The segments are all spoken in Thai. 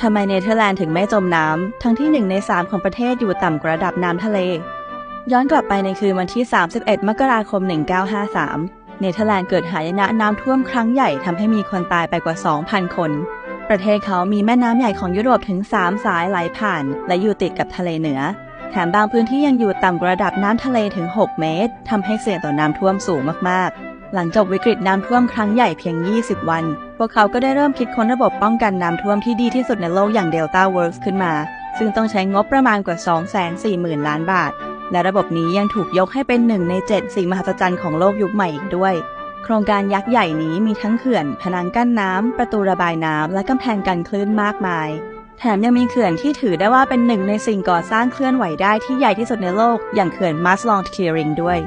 ทำไมเนเธอร์แลนด์ถึงไม่จมน้ำ ทั้งที่หนึ่งในสามของประเทศอยู่ต่ำกว่าระดับน้ำทะเล ย้อนกลับไปในคืนวันที่ 31 มกราคม 1953 เนเธอร์แลนด์เกิดหายนะน้ำท่วมครั้งใหญ่ทำให้มีคนตายไปกว่า 2,000 คน ประเทศเขามีแม่น้ำใหญ่ของยุโรปถึง 3 สายไหลผ่าน และอยู่ติดกับทะเลเหนือ แถมบางพื้นที่ยังอยู่ต่ำกว่าระดับน้ำทะเลถึง 6 เมตรทำให้เสี่ยงต่อน้ำท่วมสูงมากๆ หลังจบวิกฤตน้ำท่วมครั้งใหญ่เพียง 20 วัน พวกเขาก็ได้เริ่มคิดค้นระบบป้องกันน้ำท่วมที่ดีที่สุดในโลกอย่าง Delta Works ขึ้นมา ซึ่งต้องใช้งบประมาณกว่า 240,000 ล้านบาท และระบบนี้ยังถูกยกให้เป็นหนึ่งใน 7 สิ่งมหัศจรรย์ของโลกยุคใหม่อีกด้วย โครงการยักษ์ใหญ่นี้มีทั้งเขื่อนพนังกั้นน้ำ ประตูระบายน้ำ และกำแพงกันคลื่นมากมาย แถมยังมีเขื่อนที่ถือได้ว่าเป็นหนึ่งในสิ่งก่อสร้างเคลื่อนไหวได้ที่ใหญ่ที่สุดในโลก อย่างเขื่อนมัสลองเทียริงด้วย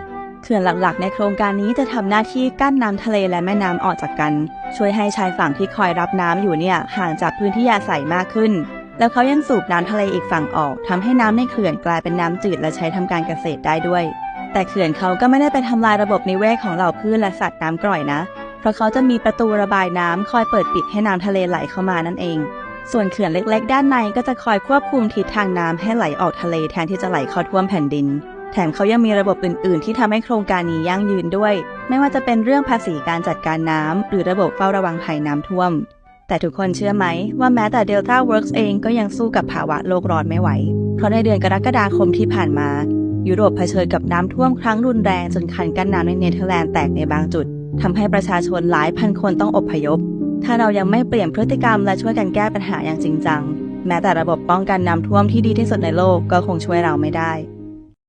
ขื่อนหลักๆ ในโครงการนี้จะทำหน้าที่กั้นน้ำทะเลและแม่น้ำออกจากกัน ช่วยให้ชายฝั่งที่คอยรับน้ำอยู่เนี่ยห่างจากพื้นที่อาศัยมากขึ้น แล้วเขายังสูบน้ำทะเลอีกฝั่งออกทำให้น้ำในเขื่อนกลายเป็นน้ำจืดและใช้ทำการเกษตรได้ด้วย แต่เขื่อนเขาก็ไม่ได้ไปทำลายระบบนิเวศของเหล่าพืชและสัตว์น้ำกร่อยนะ เพราะเขาจะมีประตูระบายน้ำคอยเปิดปิดให้น้ำทะเลไหลเข้ามานั่นเองส่วนเขื่อนเล็ก ๆ ด้านในก็จะคอยควบคุมทิศทางน้ำให้ไหลออกทะเลแทนที่จะไหลเข้าท่วมแผ่นดิน แถมเขายังมีระบบอื่น ๆ ที่ทำให้โครงการนี้ยั่งยืนด้วย ไม่ว่าจะเป็นเรื่องภาษีการจัดการน้ำหรือระบบเฝ้าระวังภัยน้ำท่วม แต่ทุกคนเชื่อไหม ว่าแม้แต่ Delta Works เองก็ยังสู้กับภาวะโลกร้อนไม่ไหว เพราะในเดือนกรกฎาคมที่ผ่านมา ยุโรปเผชิญกับน้ำท่วมครั้งรุนแรงจนคันกั้นน้ำในเนเธอร์แลนด์แตกในบางจุดทำให้ประชาชนหลายพันคนต้องอพยพ ถ้าเรายังไม่เปลี่ยนพฤติกรรมและช่วยกันแก้ปัญหาอย่างจริงจัง แม้แต่ระบบป้องกันน้ำท่วมที่ดีที่สุดในโลกก็คงช่วยเราไม่ได้